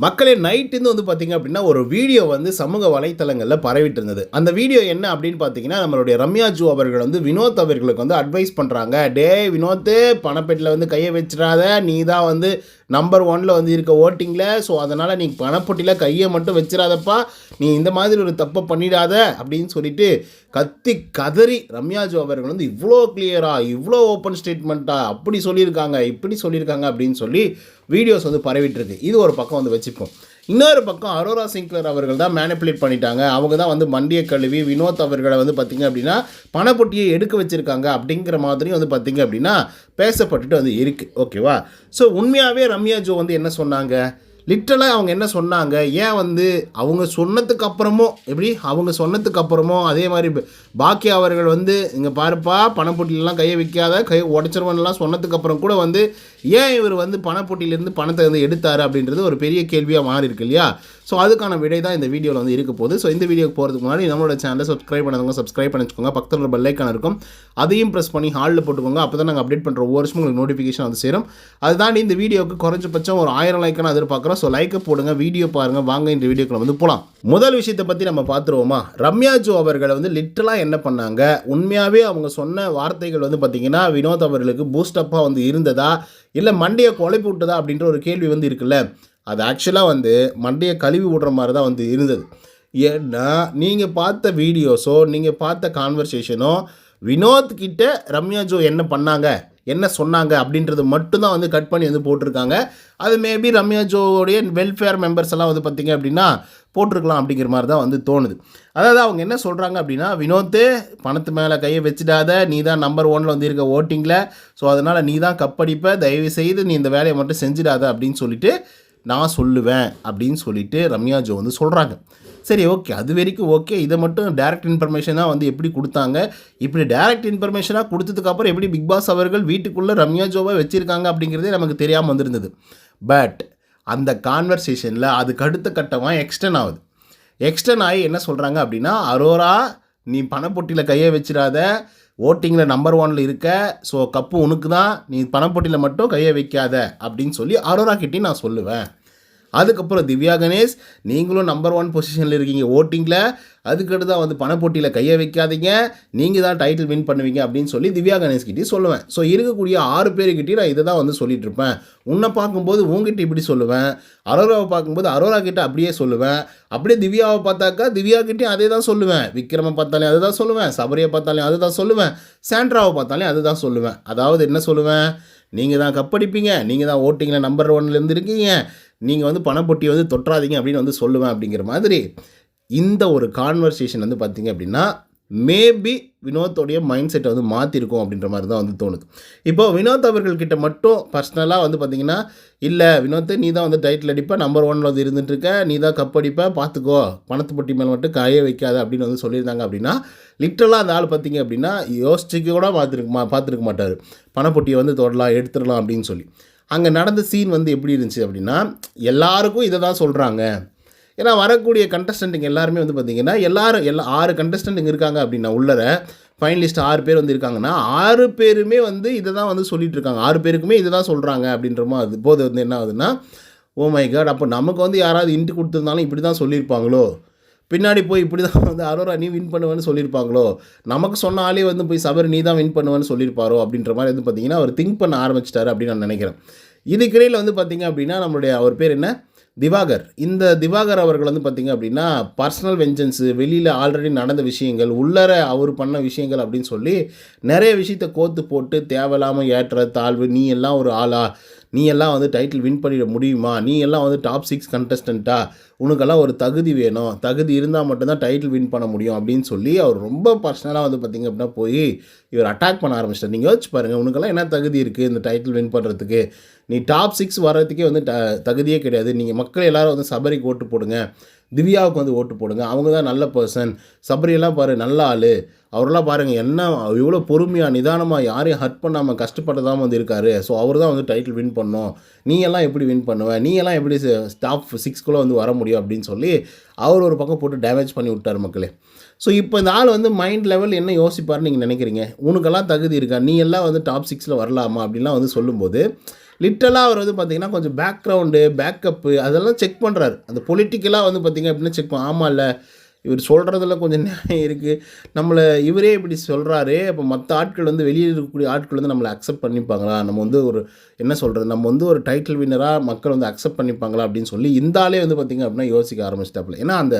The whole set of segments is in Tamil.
மக்களே நைட்டுந்து வந்து பார்த்தீங்க அப்படின்னா ஒரு வீடியோ வந்து சமூக வலைத்தளங்களில் பரவிட்டு இருந்தது அந்த வீடியோ என்ன அப்படின்னு பார்த்தீங்கன்னா நம்மளுடைய ரம்யா ஜூ அவர்கள் வந்து வினோத் அவர்களுக்கு வந்து அட்வைஸ் பண்ணுறாங்க டே வினோத்து பணப்பெட்டியில் வந்து கையை வச்சிடாத. நீ தான் வந்து நம்பர் ஒனில் வந்து இருக்க ஓட்டிங்கில் ஸோ அதனால் நீ பணப்பொட்டியில் கையை மட்டும் வச்சிடாதப்பா. நீ இந்த மாதிரி ஒரு தப்பை பண்ணிடாத. அப்படின்னு சொல்லிட்டு கத்தி கதறி ரம்யா ஜோ அவர்கள் வந்து இவ்வளோ கிளியராக இவ்வளோ ஓப்பன் ஸ்டேட்மெண்ட்டாக அப்படி சொல்லியிருக்காங்க இப்படி சொல்லியிருக்காங்க அப்படின்னு சொல்லி வீடியோஸ் வந்து பரவிட்டுருக்கு. இது ஒரு பக்கம் வந்து வச்சுப்போம். இன்னொரு பக்கம் அரோரா சிங்க்லர் அவர்கள் தான் மேனிப்புலேட் பண்ணிட்டாங்க. அவங்க தான் வந்து மண்டியை கழுவி வினோத் அவர்களை வந்து பார்த்திங்க அப்படின்னா பணப்பொட்டியை எடுக்க வச்சுருக்காங்க அப்படிங்கிற மாதிரி வந்து பார்த்திங்க அப்படின்னா பேசப்பட்டுட்டு வந்து இருக்குது ஓகேவா ஸோ உண்மையாகவே ரம்யா ஜோ வந்து என்ன சொன்னாங்க? லிட்டலாக அவங்க என்ன சொன்னாங்க? ஏன் வந்து அவங்க சொன்னதுக்கு அப்புறமும் எப்படி? அவங்க சொன்னதுக்கு அப்புறமும் அதே மாதிரி பாக்கியா பாக்கி அவர்கள் வந்து இங்கே பாருப்பா பணப்போட்டிலலாம் கையை வைக்காத கை உடச்சிருவன்லாம் சொன்னதுக்கு அப்புறம் கூட வந்து ஏன் இவர் வந்து பணப்போட்டியிலேருந்து பணத்தை வந்து எடுத்தார் அப்படின்றது ஒரு பெரிய கேள்வியாக மாறி இருக்கு இல்லையா? ஸோ அதுக்கான விடை தான் இந்த வீடியோவில் வந்து இருக்க போகுது. ஸோ இந்த வீடியோக்கு போகிறதுக்கு முன்னாடி நம்மளோட சேனலை சப்ஸ்கிரைப் பண்ணாதவங்க சப்ஸ்கிரைப் பண்ணி வச்சுக்கோங்க பக்கத்தில் ஒரு பெல்லைக்கான இருக்கும். அதையும் ப்ரெஸ் பண்ணி ஹாலில் போட்டுக்கோங்க. அப்போ தான் நாங்கள் அப்டேட் பண்ணுற ஒவ்வொரு வருஷமும் உங்களுக்கு நோட்டிஃபிகேஷன் வந்து சேரும். அது தாண்டி இந்த வீடியோவுக்கு குறைஞ்சபட்சம் ஒரு ஆயிரம் லைக்கான எதிர்பார்க்குறோம். ஸோ லைக்கை போடுங்க வீடியோ பாருங்கள் வாங்க இந்த வீடியோக்குள்ள வந்து போகலாம் முதல் விஷயத்தை பற்றி நம்ம பார்த்துருவோமா? ரம்யா ஜோ அவர்களை வந்து லிட்டலாக என்ன பண்ணாங்க? உண்மையாகவே அவங்க சொன்ன வார்த்தைகள் வந்து பார்த்திங்கன்னா வினோத் அவர்களுக்கு பூஸ்டப்பாக வந்து இருந்ததா? இல்லை மண்டையை குழப்பி விட்டதா? அப்படின்ற ஒரு கேள்வி வந்து இருக்குல்ல? அது ஆக்சுவலாக வந்து மண்டையை கழுவி விடுற மாதிரி தான் வந்து இருந்தது. ஏன்னா நீங்கள் பார்த்த வீடியோஸோ நீங்கள் பார்த்த கான்வர்சேஷனோ வினோத் கிட்ட ரம்யா ஜோ என்ன பண்ணாங்க? என்ன சொன்னாங்க அப்படின்றது மட்டும்தான் வந்து கட் பண்ணி வந்து போட்டிருக்காங்க. அது மேபி ரம்யா ஜோவுடைய வெல்ஃபேர் மெம்பர்ஸ் எல்லாம் வந்து பார்த்திங்க அப்படின்னா போட்டிருக்கலாம் அப்படிங்கிற மாதிரி தான் வந்து தோணுது. அதாவது அவங்க என்ன சொல்கிறாங்க அப்படின்னா வினோத்து பணத்து மேலே கையை வச்சிடாத நீ தான் நம்பர் ஒனில் வந்து இருக்க ஓட்டிங்கில் ஸோ அதனால் நீ தான் கப்படிப்ப தயவு செய்து நீ இந்த வேலையை மட்டும் செஞ்சிடாத அப்படின்னு சொல்லிட்டு நான் சொல்லுவேன் அப்படின்னு சொல்லிட்டு ரம்யா ஜோ வந்து சொல்கிறாங்க சரி ஓகே. அது வரைக்கும் ஓகே. இதை மட்டும் டைரக்ட் இன்ஃபர்மேஷனாக வந்து எப்படி கொடுத்தாங்க? இப்படி டைரக்ட் இன்ஃபர்மேஷனாக கொடுத்ததுக்கப்புறம் எப்படி பிக் பாஸ் அவர்கள் வீட்டுக்குள்ளே ரம்யா ஜோவை வச்சுருக்காங்க அப்படிங்கிறதே நமக்கு தெரியாமல் வந்திருந்தது. பட் அந்த கான்வர்சேஷனில் அதுக்கு அடுத்த கட்டமாக எக்ஸ்டன் ஆகுது. எக்ஸ்டன் ஆகி என்ன சொல்கிறாங்க அப்படின்னா அரோரா நீ பணப்பொட்டியில் கையை வச்சிடாத. ஓட்டிங்கில் நம்பர் ஒனில் இருக்க. ஸோ கப்பு உனக்கு தான் நீ பணப்பொட்டியில் மட்டும் கையை வைக்காத. அப்படின்னு சொல்லி அரோரா கிட்டேயும் நான் சொல்லுவேன். அதுக்கப்புறம் திவ்யா கணேஷ் நீங்களும் நம்பர் ஒன் பொசிஷனில் இருக்கீங்க ஓட்டிங்கில் அதுக்கடுத்து தான் வந்து பணப்போட்டியில் கையை வைக்காதீங்க. நீங்கள் தான் டைட்டில் வின் பண்ணுவீங்க அப்படின்னு சொல்லி திவ்யா கணேஷ் சொல்லுவேன். ஸோ இருக்கக்கூடிய ஆறு பேருக்கிட்டே நான் இதை தான் வந்து சொல்லிட்டு இருப்பேன். உன்னை பார்க்கும்போது உங்ககிட்ட இப்படி சொல்லுவேன். அரோராவை பார்க்கும்போது அரோரா கிட்ட அப்படியே சொல்லுவேன். அப்படியே திவ்யாவை பார்த்தாக்கா திவ்யா கிட்டேயும் அதே தான் சொல்லுவேன். விக்ரமை பார்த்தாலே அதை தான் சொல்லுவேன். சபரியை பார்த்தாலே அதை தான் சொல்லுவேன். சாண்ட்ராவை பார்த்தாலே அதை தான் சொல்லுவேன். அதாவது என்ன சொல்லுவேன்? நீங்கள் தான் கப்படிப்பீங்க நீங்கள் தான் ஓட்டிங்கில் நம்பர் ஒன்லேருந்து இருக்கீங்க. நீங்கள் வந்து பணப்பொட்டி வந்து தொற்றாதீங்க அப்படின்னு வந்து சொல்லுவேன் அப்படிங்கிற மாதிரி இந்த ஒரு கான்வர்சேஷன் வந்து பார்த்தீங்க அப்படின்னா மேபி வினோத்தோடைய மைண்ட் செட்டை வந்து மாற்றிருக்கோம் அப்படின்ற மாதிரி தான் வந்து தோணுது. இப்போ வினோத் அவர்கள்கிட்ட மட்டும் பர்சனலாக வந்து பார்த்தீங்கன்னா இல்லை வினோத் நீ தான் வந்து டைட்டில் அடிப்ப நம்பர் ஒன்ல வந்து இருந்துட்டு இருக்க நீ தான் கப் அடிப்ப பார்த்துக்கோ பணத்து பொட்டி மேலே மட்டும் காய வைக்காத அப்படின்னு வந்து சொல்லியிருந்தாங்க அப்படின்னா லிட்டரலாக அந்த ஆள் பார்த்தீங்க அப்படின்னா யோசிச்சுக்கு கூட பார்த்துருக்க மா பார்த்துருக்க மாட்டார். பணப்பொட்டியை வந்து தொடலாம் எடுத்துடலாம் அப்படின்னு சொல்லி. அங்கே நடந்த சீன் வந்து எப்படி இருந்துச்சு அப்படின்னா எல்லாருக்கும் இதை தான் சொல்கிறாங்க ஏன்னா வரக்கூடிய கண்டஸ்டண்ட்டுங்க எல்லாருமே வந்து பார்த்திங்கன்னா எல்லாரும் எல்லா ஆறு கண்டஸ்டண்ட்டுங்க இருக்காங்க அப்படின்னா உள்ளர ஃபைனலிஸ்ட் ஆறு பேர் வந்து இருக்காங்கன்னா ஆறு பேருமே வந்து இதை தான் வந்து சொல்லிகிட்டு இருக்காங்க. ஆறு பேருக்குமே இதை தான் சொல்கிறாங்க அப்படின்ற மாதிரி போது வந்து என்ன ஆகுதுன்னா ஓ மை காட் அப்போ நமக்கு வந்து யாராவது இன்ட்டு கொடுத்துருந்தாலும் இப்படி தான் சொல்லியிருப்பாங்களோ? பின்னாடி போய் இப்படி தான் வந்து அரோரா நீ வின் பண்ணுவேன்னு சொல்லியிருப்பாங்களோ? நமக்கு சொன்ன ஆளே வந்து போய் சபரி நீ தான் வின் பண்ணுவேன்னு சொல்லியிருப்பாரோ? அப்படின்ற மாதிரி வந்து பார்த்தீங்கன்னா அவர் திங்க் பண்ண ஆரம்பிச்சிட்டாரு அப்படின்னு நான் நினைக்கிறேன். இதுக்கிடையில் வந்து பார்த்தீங்க அப்படின்னா நம்மளுடைய அவர் பேர் என்ன? திவாகர். இந்த திவாகர் அவர்கள் வந்து பார்த்தீங்க அப்படின்னா பர்சனல் வெஞ்சன்ஸு வெளியில் ஆல்ரெடி நடந்த விஷயங்கள் உள்ளர அவர் பண்ண விஷயங்கள் அப்படின்னு சொல்லி நிறைய விஷயத்த கோத்து போட்டு தேவையில்லாமல் ஏற்ற தாழ்வு நீ எல்லாம் ஒரு ஆளா? நீ எல்லாம் வந்து டைட்டில் வின் பண்ணிட முடியுமா? நீ எல்லாம் வந்து டாப் சிக்ஸ் கண்டஸ்டண்ட்டா உனக்கெல்லாம் ஒரு தகுதி வேணும். தகுதி இருந்தால் மட்டும்தான் டைட்டில் வின் பண்ண முடியும் அப்படின்னு சொல்லி அவர் ரொம்ப பர்சனலாக வந்து பார்த்தீங்க அப்படின்னா போய் இவர் அட்டாக் பண்ண ஆரம்பிச்சிட்டார். நீங்கள் யோசிச்சு பாருங்கள் உனக்கெல்லாம் என்ன தகுதி இருக்குது இந்த டைட்டில் வின் பண்ணுறதுக்கு நீ டாப் சிக்ஸ் வர்றதுக்கே வந்து ட தகுதியே கிடையாது. நீங்கள் மக்கள் எல்லோரும் வந்து சபரிக்கு ஓட்டு போடுங்க. திவ்யாவுக்கு வந்து ஓட்டு போடுங்க. அவங்க தான் நல்ல பர்சன் சபரியெல்லாம் பாரு நல்ல ஆள். அவரெல்லாம் பாருங்கள் என்ன இவ்வளோ பொறுமையாக நிதானமாக யாரையும் ஹர்ட் பண்ணாமல் கஷ்டப்பட்டதாம வந்து இருக்காரு. ஸோ அவர் தான் வந்து டைட்டில் வின் பண்ணோம் நீ எல்லாம் எப்படி வின் பண்ணுவேன் நீ எல்லாம் எப்படி ஸ்டாஃப் சிக்ஸ்குள்ளே வந்து வர முடியும் அப்படின்னு சொல்லி அவர் ஒரு பக்கம் போட்டு டேமேஜ் பண்ணி விட்டார் மக்களே. ஸோ இப்போ இந்த ஆள் வந்து மைண்ட் லெவல் என்ன யோசிப்பாருன்னு நீங்கள் நினைக்கிறீங்க? உனக்கெல்லாம் தகுதி இருக்கா? நீ எல்லாம் வந்து டாப் சிக்ஸில் வரலாமா? அப்படின்லாம் வந்து சொல்லும்போது லிட்டலாக அவர் வந்து பார்த்திங்கன்னா கொஞ்சம் பேக்ரவுண்டு பேக்கப்பு அதெல்லாம் செக் பண்ணுறாரு அந்த பொலிட்டிக்கலாக வந்து பார்த்திங்க அப்படின்னா செக் பண்ண ஆமாம் இல்லை இவர் சொல்கிறதுல கொஞ்சம் நியாயம் இருக்குது நம்மளை இவரே இப்படி சொல்கிறாரு அப்போ மற்ற ஆட்கள் வந்து வெளியில் இருக்கக்கூடிய ஆட்கள் வந்து நம்மளை அக்செப்ட் பண்ணிப்பாங்களா? நம்ம வந்து ஒரு என்ன சொல்கிறது நம்ம வந்து ஒரு டைட்டில் வின்னராக மக்கள் வந்து அக்செப்ட் பண்ணிப்பாங்களா அப்படின்னு சொல்லி இந்த ஆளே வந்து பார்த்திங்க அப்படின்னா யோசிக்க ஆரம்பிச்சிட்டாப்புல. ஏன்னா அந்த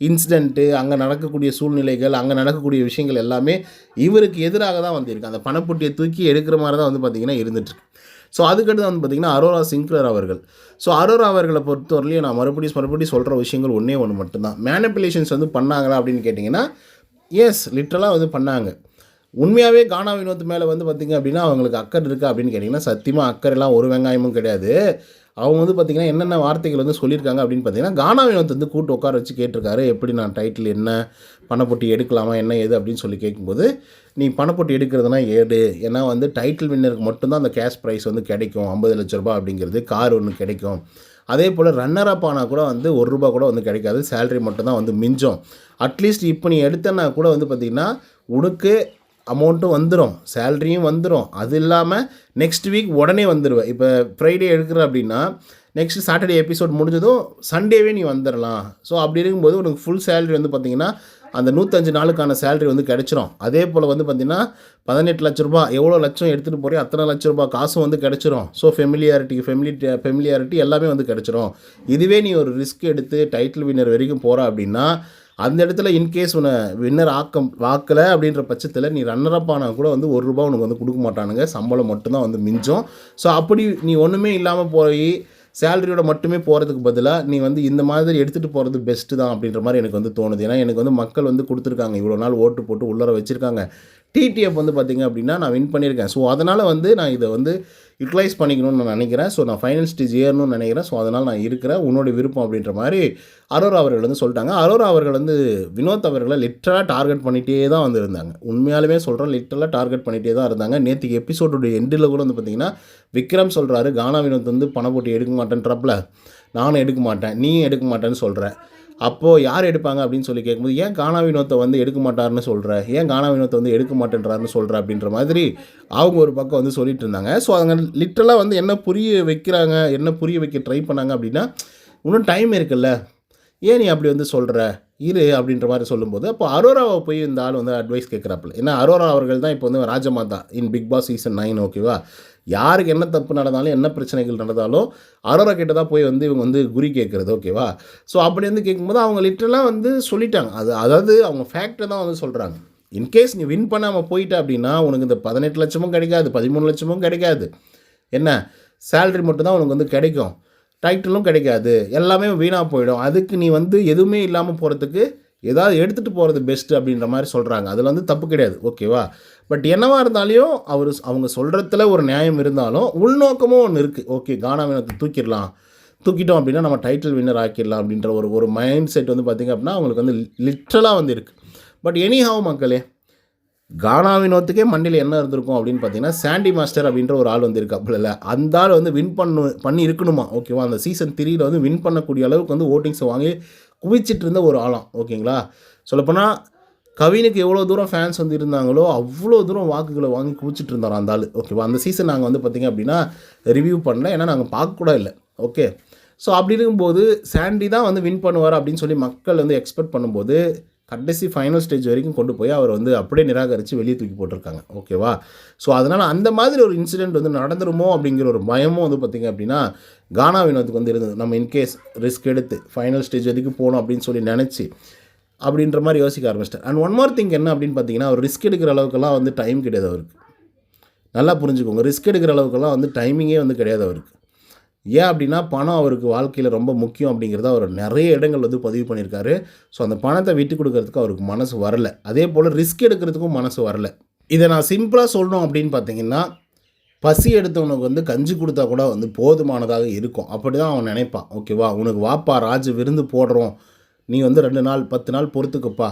இன்சிடென்ட்டு அங்கே நடக்கக்கூடிய சூழ்நிலைகள் அங்கே நடக்கக்கூடிய விஷயங்கள் எல்லாமே இவருக்கு எதிராக தான் வந்திருக்கு. அந்த பணப்பொட்டியை தூக்கி எடுக்கிற மாதிரி தான் வந்து பார்த்திங்கன்னா இருந்துட்டுருக்கு ஸோ அதுக்கடுத்து வந்து பார்த்திங்கன்னா அரோரா சிங்க்லர் அவர்கள். ஸோ அரோரா அவர்களை பொறுத்தவரையிலையும் நான் மறுபடியும் மறுபடியும் சொல்கிற விஷயங்கள் ஒன்றே ஒன்று மட்டும்தான். மேனிப்புலேஷன்ஸ் வந்து பண்ணாங்களா அப்படின்னு கேட்டிங்கன்னா எஸ் லிட்ரலாக வந்து பண்ணாங்க. உண்மையாகவே கானா வினோத் மேலே வந்து பார்த்திங்க அப்படின்னா அவங்களுக்கு அக்கறை இருக்கா அப்படின்னு கேட்டிங்கன்னா சத்தியமாக அக்கறைலாம் ஒரு வெங்காயமும் கிடையாது. அவங்க வந்து பார்த்திங்கன்னா என்னென்ன வார்த்தைகள் வந்து சொல்லியிருக்காங்க அப்படின்னு பார்த்தீங்கன்னா கானா வினோத் வந்து கூட்டு உட்கார வச்சு கேட்டிருக்காரு. எப்படி நான் டைட்டில் என்ன பணப்பொட்டி எடுக்கலாமா என்ன ஏது அப்படின்னு சொல்லி கேட்கும்போது நீ பணப்பொட்டி எடுக்கிறதுனா ஏடு. ஏன்னா வந்து டைட்டில் வின்னருக்கு மட்டும்தான் அந்த கேஷ் ப்ரைஸ் வந்து கிடைக்கும். ஐம்பது லட்ச ரூபா அப்படிங்கிறது கார் ஒன்று கிடைக்கும். அதே போல் ரன்னர் அப் ஆனால் கூட வந்து ஒரு ரூபா கூட வந்து கிடைக்காது. சேலரி மட்டும்தான் வந்து மிஞ்சும். அட்லீஸ்ட் இப்போ நீ எடுத்தனா கூட வந்து பார்த்திங்கன்னா உனக்கு அமௌண்ட்டும் வந்துடும் சேல்ரியும் வந்துடும் அது இல்லாமல் நெக்ஸ்ட் வீக் உடனே வந்துடுவேன் இப்போ ஃப்ரைடே எடுக்கிற அப்படின்னா நெக்ஸ்ட் சாட்டர்டே எபிசோட் முடிஞ்சதும் சண்டேவே நீ வந்துடலாம் ஸோ அப்படி இருக்கும்போது உனக்கு ஃபுல் சேலரி வந்து பார்த்திங்கன்னா அந்த நூற்றஞ்சு நாளுக்கான சேலரி வந்து கிடச்சிரும். அதே போல் வந்து பார்த்திங்கன்னா பதினெட்டு லட்ச ரூபா எவ்வளோ லட்சம் எடுத்துகிட்டு போறியோ அத்தனை லட்ச ரூபா காசும் வந்து கிடச்சிரும். ஸோ ஃபெமிலியாரிட்டி ஃபெமிலி ஃபெமிலியாரிட்டி எல்லாமே வந்து கிடச்சிரும். இதுவே நீ ஒரு ரிஸ்க் எடுத்து டைட்டில் வின்னர் வரைக்கும் போகிற அப்படின்னா அந்த இடத்துல இன்கேஸ் உன்னை வின்னர் ஆக்கம் வாக்கலை அப்படின்ற பட்சத்தில் நீ ரன்னரப் ஆனால் கூட வந்து ஒரு ரூபா உனக்கு வந்து கொடுக்க மாட்டானுங்க. சம்பளம் மட்டும்தான் வந்து மிஞ்சும். ஸோ அப்படி நீ ஒன்றுமே இல்லாமல் போய் சேலரியோட மட்டுமே போகிறதுக்கு பதிலாக நீ வந்து இந்த மாதிரி எடுத்துகிட்டு போகிறது பெஸ்ட்டு தான் அப்படின்ற மாதிரி எனக்கு வந்து தோணுது. ஏன்னா எனக்கு வந்து மக்கள் வந்து கொடுத்துருக்காங்க. இவ்வளோ நாள் ஓட்டு போட்டு உள்ளர வச்சுருக்காங்க. டிடிஎஃப் வந்து பார்த்திங்க அப்படின்னா நான் வின் பண்ணியிருக்கேன். ஸோ அதனால் வந்து நான் இதை வந்து யூட்டிலைஸ் பண்ணிக்கணும்னு நான் நினைக்கிறேன். ஸோ நான் ஃபைனல் ஸ்டேஜ் ஏறணும்னு நினைக்கிறேன். ஸோ அதனால் நான் இருக்கிறேன் உன்னோட விருப்பம் அப்படின்ற மாதிரி அரோரா அவர்கள் வந்து சொல்லிட்டாங்க. அரோரா அவர்கள் வந்து வினோத் அவர்களை லிட்டராக டார்கெட் பண்ணிகிட்டே தான் வந்திருந்தாங்க. உண்மையாலுமே சொல்கிறேன் லிட்டராக டார்கெட் பண்ணிகிட்டே தான் இருந்தாங்க. நேற்றுக்கு எபிசோடுடைய எண்டில் கூட வந்து பார்த்திங்கன்னா விக்ரம் சொல்கிறாரு கானா வினோத் வந்து பண போட்டி எடுக்க மாட்டேன்றப்பல நானும் எடுக்க மாட்டேன் நீயும் எடுக்க மாட்டேன்னு சொல்கிறேன் அப்போது யார் எடுப்பாங்க அப்படின்னு சொல்லி கேட்கும்போது ஏன் கானா வினோத்தை வந்து எடுக்க மாட்டார்னு சொல்கிற ஏன் கானா வினோத்தை வந்து எடுக்க மாட்டேன்றாருன்னு சொல்கிற அப்படின்ற மாதிரி அவங்க ஒரு பக்கம் வந்து சொல்லிட்டு இருந்தாங்க. ஸோ அவங்க லிட்டரலாக வந்து என்ன புரிய வைக்கிறாங்க என்ன புரிய வைக்க ட்ரை பண்ணாங்க அப்படின்னா இன்னும் டைம் இருக்குல்ல. ஏன் நீ அப்படி வந்து சொல்கிற இரு அப்படின்ற மாதிரி சொல்லும்போது அப்போ அரோராவை போய் இந்த ஆள் வந்து அட்வைஸ் கேட்குறாப்புல ஏன்னா அரோரா அவர்கள் தான் இப்போ வந்து Rajmata in Bigg Boss season nine ஓகேவா யாருக்கு என்ன தப்பு நடந்தாலும் என்ன பிரச்சனைகள் நடந்தாலும் அரோரா கிட்ட தான் போய் வந்து இவங்க வந்து குறி கேட்குறது ஓகேவா ஸோ அப்படி வந்து கேட்கும்போது அவங்க லிட்டரெலாம் வந்து சொல்லிட்டாங்க. அது அதாவது அவங்க ஃபேக்டை தான் வந்து சொல்கிறாங்க இன்கேஸ் நீ வின் பண்ணாமல் போயிட்ட அப்படின்னா உனக்கு இந்த பதினெட்டு லட்சமும் கிடைக்காது பதிமூணு லட்சமும் கிடைக்காது. என்ன? சேல்ரி மட்டும்தான் உனக்கு வந்து கிடைக்கும். டைட்டிலும் கிடைக்காது. எல்லாமே வீணாக போயிடும். அதுக்கு நீ வந்து எதுவுமே இல்லாமல் போகிறதுக்கு ஏதாவது எடுத்துகிட்டு போகிறது பெஸ்ட்டு அப்படின்ற மாதிரி சொல்கிறாங்க அதில் வந்து தப்பு கிடையாது. ஓகேவா பட் என்னவாக இருந்தாலையும் அவர் அவங்க சொல்கிறதுல ஒரு நியாயம் இருந்தாலும் உள்நோக்கமும் ஒன்று இருக்குது ஓகே கானா வினத்தை தூக்கிடலாம். தூக்கிட்டோம் அப்படின்னா நம்ம டைட்டில் வின்னர் ஆக்கிடலாம் அப்படின்ற ஒரு ஒரு மைண்ட் செட் வந்து பார்த்திங்க அப்படின்னா அவங்களுக்கு வந்து லிட்ரலாக வந்து இருக்குது பட் எனி ஹவ் மக்களே கானா வினோத்துக்கே மண்ணில் என்ன இருந்திருக்கும் அப்படின்னு பார்த்தீங்கன்னா சாண்டி மாஸ்டர் அப்படின்ற ஒரு ஆள் வந்திருக்காப்புல அந்த ஆள் வந்து வின் பண்ணு பண்ணி இருக்கணுமா? ஓகேவா அந்த சீசன் த்ரீயில் வந்து வின் பண்ணக்கூடிய அளவுக்கு வந்து ஓட்டிங்ஸ் வாங்கி குவிச்சிட்டு இருந்த ஒரு ஆளாம். ஓகேங்களா சொல்லப்போனால் கவினுக்கு எவ்வளோ தூரம் ஃபேன்ஸ் வந்து இருந்தாங்களோ அவ்வளோ தூரம் வாக்குகளை வாங்கி குவிச்சிட்டு இருந்தாரோ அந்த ஆள். ஓகேவா அந்த சீசன் நாங்கள் வந்து பார்த்திங்க அப்படின்னா ரிவ்யூ பண்ணல. ஏன்னா நாங்கள் பார்க்கக்கூட இல்லை. ஓகே ஸோ அப்படி இருக்கும்போது சாண்டி தான் வந்து வின் பண்ணுவார் அப்படின்னு சொல்லி மக்கள் வந்து எக்ஸ்பெக்ட் பண்ணும்போது கடைசி ஃபைனல் ஸ்டேஜ் வரைக்கும் கொண்டு போய் அவர் வந்து அப்படியே நிராகரித்து வெளியே தூக்கி போட்டிருக்காங்க. ஓகேவா ஸோ அதனால் அந்த மாதிரி ஒரு இன்சிடெண்ட் வந்து நடந்துருமோ அப்படிங்கிற ஒரு பயமும் வந்து பார்த்திங்க அப்படின்னா கானா வினோத்துக்கு வந்து இருந்தது. நம்ம இன்கேஸ் ரிஸ்க் எடுத்து ஃபைனல் ஸ்டேஜ் வரைக்கும் போகணும் அப்படின்னு சொல்லி நினச்சி அப்படின்ற மாதிரி யோசிக்க ஆரம்பிச்சிட்டார் அண்ட் ஒன் மோர் திங் என்ன அப்படின்னு பார்த்தீங்கன்னா அவர் ரிஸ்க் எடுக்கிற அளவுக்குலாம் வந்து டைம் கிடையாது அவருக்கு. நல்லா புரிஞ்சுக்கோங்க. ரிஸ்க் எடுக்கிற அளவுக்குலாம் வந்து டைமிங்கே வந்து கிடையாது அவருக்கு. ஏன் அப்படின்னா பணம் அவருக்கு வாழ்க்கையில் ரொம்ப முக்கியம் அப்படிங்கிறத அவர் நிறைய இடங்கள் வந்து பதிவு பண்ணியிருக்காரு. ஸோ அந்த பணத்தை விட்டு கொடுக்கறதுக்கு அவருக்கு மனசு வரல. அதே போல் ரிஸ்க் எடுக்கிறதுக்கும் மனசு வரல. இதை நான் சிம்பிளாக சொல்லணும் அப்படின்னு பார்த்தீங்கன்னா பசி எடுத்தவனுக்கு வந்து கஞ்சி கொடுத்தா கூட வந்து போதுமானதாக இருக்கும். அப்படி தான் அவன் நினைப்பான். ஓகேவா உனக்கு வாப்பா ராஜு விருந்து போடுறோம். நீ வந்து ரெண்டு நாள் பத்து நாள் பொறுத்துக்கப்பா.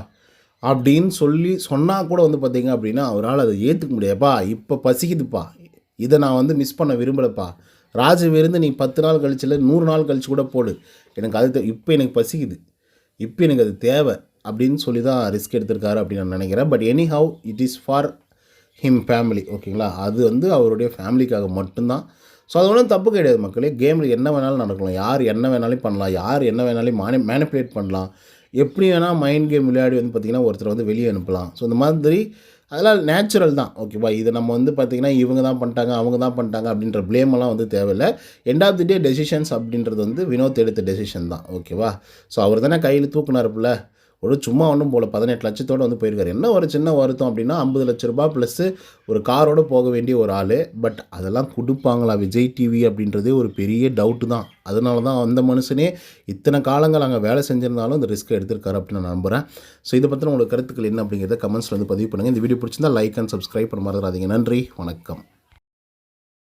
அப்படின்னு சொல்லி சொன்னால் கூட வந்து பார்த்தீங்க அப்படின்னா அவரால் அதை ஏற்றுக்க முடியாதுப்பா. இப்போ பசிக்குதுப்பா. இதை நான் வந்து மிஸ் பண்ண விரும்பலப்பா. ராஜ விருந்து நீ பத்து நாள் கழிச்சு இல்லை நூறு நாள் கழிச்சு கூட போடு. எனக்கு அது இப்போ எனக்கு பசிக்குது. இப்போ எனக்கு அது தேவை அப்படின்னு சொல்லி தான் ரிஸ்க் எடுத்திருக்காரு அப்படின்னு நான் நினைக்கிறேன். But anyhow it is for him family ஓகேங்களா அது வந்து அவருடைய ஃபேமிலிக்காக மட்டும்தான். ஸோ அது ஒன்றும் தப்பு கிடையாது மக்களே. கேமில் என்ன வேணாலும் நடக்கலாம். யார் என்ன வேணாலும் பண்ணலாம். யார் என்ன வேணாலும் மானி மேனிப்புலேட் பண்ணலாம். எப்படி வேணால் மைண்ட் கேம் விளையாடி வந்து பார்த்திங்கன்னா ஒருத்தர் வந்து வெளியே அனுப்பலாம். ஸோ இந்த மாதிரி அதெல்லாம் நேச்சுரல் தான். ஓகேவா இது நம்ம வந்து பார்த்திங்கன்னா இவங்க தான் பண்ணிட்டாங்க அவங்க தான் பண்ணிட்டாங்க அப்படின்ற ப்ளேமெல்லாம் வந்து தேவையில்லை. End of the day decisions அப்படின்றது வந்து வினோத் எடுத்த டெசிஷன் தான். ஓகேவா ஸோ அவர் தானே கையில் தூக்குனாருப்புல? ஒரு சும்மா ஒன்றும் போல. பதினெட்டு லட்சத்தோடு வந்து போயிருக்காரு. என்ன ஒரு சின்ன வருத்தம் அப்படின்னா ஐம்பது லட்ச ரூபா ப்ளஸ்ஸு ஒரு காரோடு போக வேண்டிய ஒரு ஆள். பட் அதெல்லாம் கொடுப்பாங்களா விஜய் டிவி அப்படின்றதே ஒரு பெரிய டவுட்டு தான். அதனால தான் அந்த மனுஷனே இத்தனை காலங்கள் அங்கே வேலை செஞ்சிருந்தாலும் இந்த ரிஸ்க் எடுத்திருக்காரு அப்படின்னு நான் நம்புகிறேன் ஸோ இதை பற்றின உங்களுக்கு கருத்துக்கள் என்ன அப்படிங்கிறத கமெண்ட்ஸில் வந்து பதிவு பண்ணுங்கள் இந்த வீடியோ பிடிச்சிருந்தா லைக் அண்ட் சப்ஸ்கிரைப் பண்ண மறந்துடாதீங்க. நன்றி. வணக்கம்.